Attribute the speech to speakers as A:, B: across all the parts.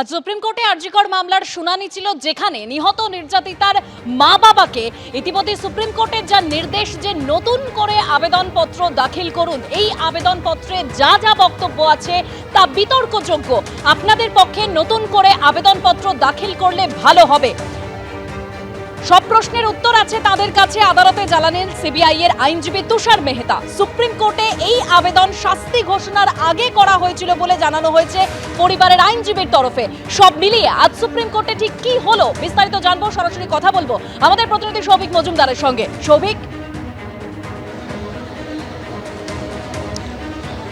A: আজ সুপ্রিম কোর্টে আরজিকর মামলার শুনানি ছিল যেখানে নিহত নির্যাতিতার মা বাবাকে ইতিমধ্যে সুপ্রিম কোর্টের যা নির্দেশ যে নতুন করে আবেদনপত্র দাখিল করুন, এই আবেদনপত্রে যা যা বক্তব্য আছে তা বিতর্কযোগ্য। আপনাদের পক্ষে নতুন করে আবেদনপত্র দাখিল করলে ভালো হবে। সব প্রশ্নের উত্তর আছে তাদের কাছে আদালতে জানালেন সিবিআই এর আইনজীবী তুষার মেহতা। সুপ্রিম কোর্টে এই আবেদন শাস্তি ঘোষণার আগে করা হয়েছিল বলে জানানো হয়েছে পরিবারের আইনজীবীর তরফে। সব মিলিয়ে আজ সুপ্রিম কোর্টে ঠিক কি হলো বিস্তারিত জানব, সরাসরি কথা বলব আমাদের প্রতিনিধি সৌভিক মজুমদারের সঙ্গে। সৌভিক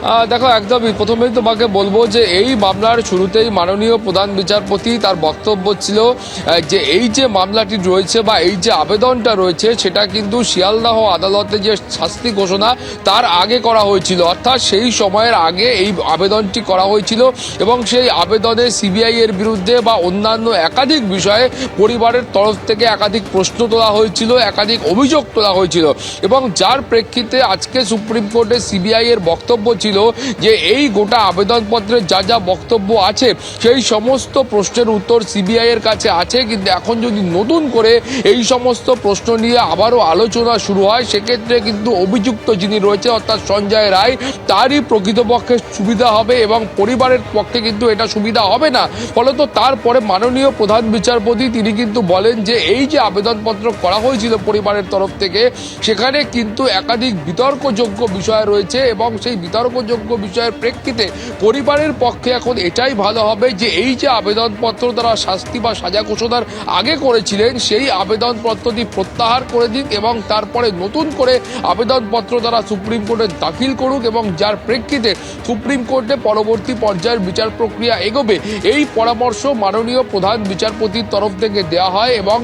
B: দেখো, একদমই প্রথমেই তোমাকে বলব যে এই মামলার শুরুতেই মাননীয় প্রধান বিচারপতি তার বক্তব্য ছিল যে এই যে মামলাটি রয়েছে বা এই যে আবেদনটা রয়েছে, সেটা কিন্তু শিয়ালদাহ আদালতে যে শাস্তি ঘোষণা, তার আগে করা হয়েছিল। অর্থাৎ সেই সময়ের আগে এই আবেদনটি করা হয়েছিল এবং সেই আবেদনে সিবিআই এর বিরুদ্ধে বা অন্যান্য একাধিক বিষয়ে পরিবারের তরফ থেকে একাধিক প্রশ্ন তোলা হয়েছিল, একাধিক অভিযোগ তোলা হয়েছিল এবং যার প্রেক্ষিতে আজকে সুপ্রিম কোর্টে সিবিআই এর বক্তব্য ছিল যে এই গোটা আবেদনপত্রে যা যা বক্তব্য আছে, সেই সমস্ত প্রশ্নের উত্তর সিবিআই এর কাছে আছে। কিন্তু এখন যদি নতুন করে এই সমস্ত প্রশ্ন নিয়ে আবারও আলোচনা শুরু হয়, সেক্ষেত্রে কিন্তু অভিযুক্ত যিনি রয়েছে, অর্থাৎ সঞ্জয় রায়, তারই প্রকৃতপক্ষে সুবিধা হবে এবং পরিবারের পক্ষে কিন্তু এটা সুবিধা হবে না। ফলত তারপরে মাননীয় প্রধান বিচারপতি, তিনি কিন্তু বলেন যে এই যে আবেদনপত্র করা হয়েছিল পরিবারের তরফ থেকে, সেখানে কিন্তু একাধিক বিতর্কযোগ্য বিষয় রয়েছে এবং সেই বিতর্কযোগ্য বিষয়ের প্রেক্ষিতে পরিবারের পক্ষে এখন এটাই ভালো হবে যে এই যে আবেদনপত্র তারা শাস্তি বা সাজা ঘোষণার আগে করেছিলেন, সেই আবেদনপত্রটি প্রত্যাহার করে দিন এবং তারপরে নতুন করে আবেদনপত্র তারা সুপ্রিম কোর্টে দাখিল করুক এবং যার প্রেক্ষিতে সুপ্রিম কোর্টে পরবর্তী পর্যায়ের বিচার প্রক্রিয়া এগোবে। এই পরামর্শ মাননীয় প্রধান বিচারপতির তরফ থেকে দেওয়া হয় এবং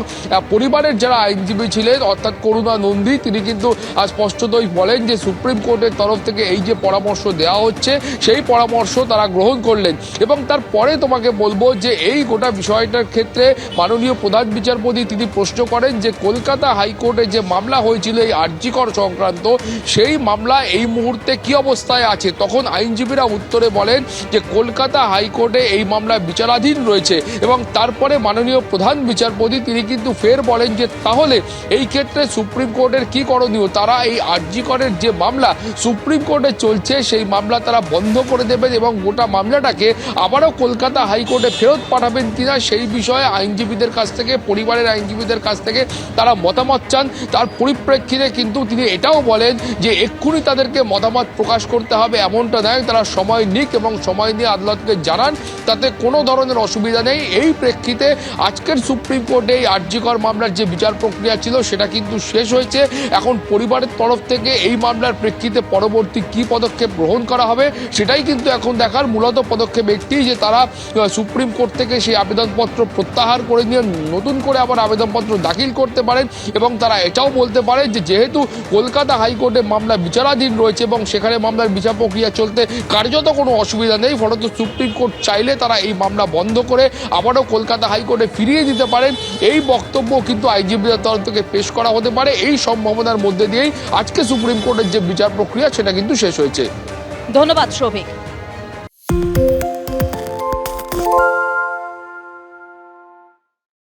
B: পরিবারের যারা আইনজীবী ছিলেন, অর্থাৎ করুণা নন্দী, তিনি কিন্তু স্পষ্টতই বলেন যে সুপ্রিম কোর্টের তরফ থেকে এই যে পরামর্শ দেওয়া হচ্ছে, সেই পরামর্শ তারা গ্রহণ করলেন। এবং তারপরে তোমাকে বলব যে এই গোটা বিষয়টার ক্ষেত্রে মাননীয় প্রধান বিচারপতি তিনি প্রশ্ন করেন যে কলকাতা হাইকোর্টে যে মামলা হয়েছিল এই আর্জিকর সংক্রান্ত, সেই মামলা এই মুহূর্তে কি অবস্থায় আছে? তখন আইনজীবীরা উত্তরে বলেন যে কলকাতা হাইকোর্টে এই মামলা বিচারাধীন রয়েছে। এবং তারপরে মাননীয় প্রধান বিচারপতি তিনি কিন্তু ফের বলেন যে তাহলে এই ক্ষেত্রে সুপ্রিম কোর্টের কি করণীয়? তারা এই আর্জিকরের যে মামলা, সুপ্রিম কোর্টে চলছে, সেই মামলা তারা বন্ধ করে দেবেন এবং গোটা মামলাটাকে আবারও কলকাতা হাইকোর্টে ফেরত পাঠাবেন কিনা সেই বিষয়ে আইনজীবীদের কাছ থেকে, পরিবারের আইনজীবীদের কাছ থেকে তারা মতামত চান। তার পরিপ্রেক্ষিতে কিন্তু তিনি এটাও বলেন যে এক্ষুনি তাদেরকে মতামত প্রকাশ করতে হবে, এমনটা নয়। তারা সময় নিক এবং সময় নিয়ে আদালতকে জানান, তাতে কোনো ধরনের অসুবিধা নেই। এই প্রেক্ষিতে আজকের সুপ্রিম কোর্টে এই আর্জিকর মামলার যে বিচার প্রক্রিয়া ছিল, সেটা কিন্তু শেষ হয়েছে। এখন পরিবারের তরফ থেকে এই মামলার প্রেক্ষিতে পরবর্তী কি পদক্ষেপ গ্রহণ করা হবে, সেটাই কিন্তু এখন দেখার মূলত পদক্ষেপ একটি যে তারা সুপ্রিম কোর্ট থেকে সেই আবেদনপত্র প্রত্যাহার করে নিয়ে নতুন করে আবার আবেদনপত্র দাখিল করতে পারেন এবং তারা এটাও বলতে পারে যে যেহেতু কলকাতা হাইকোর্টে মামলা বিচারাধীন রয়েছে এবং সেখানে মামলার বিচার প্রক্রিয়া চলতে কার্যত কোনো অসুবিধা নেই, ফলত সুপ্রিম কোর্ট চাইলে তারা এই মামলা বন্ধ করে আবারও কলকাতা হাইকোর্টে ফিরিয়ে দিতে পারেন। এই বক্তব্য কিন্তু আইনজীবীদের তরফ থেকে পেশ করা হতে পারে। এই সম্ভাবনার মধ্যে দিয়েই আজকে সুপ্রিম কোর্টের যে বিচার প্রক্রিয়া, সেটা কিন্তু শেষ হয়েছে।
A: ধন্যবাদ সৌভিক।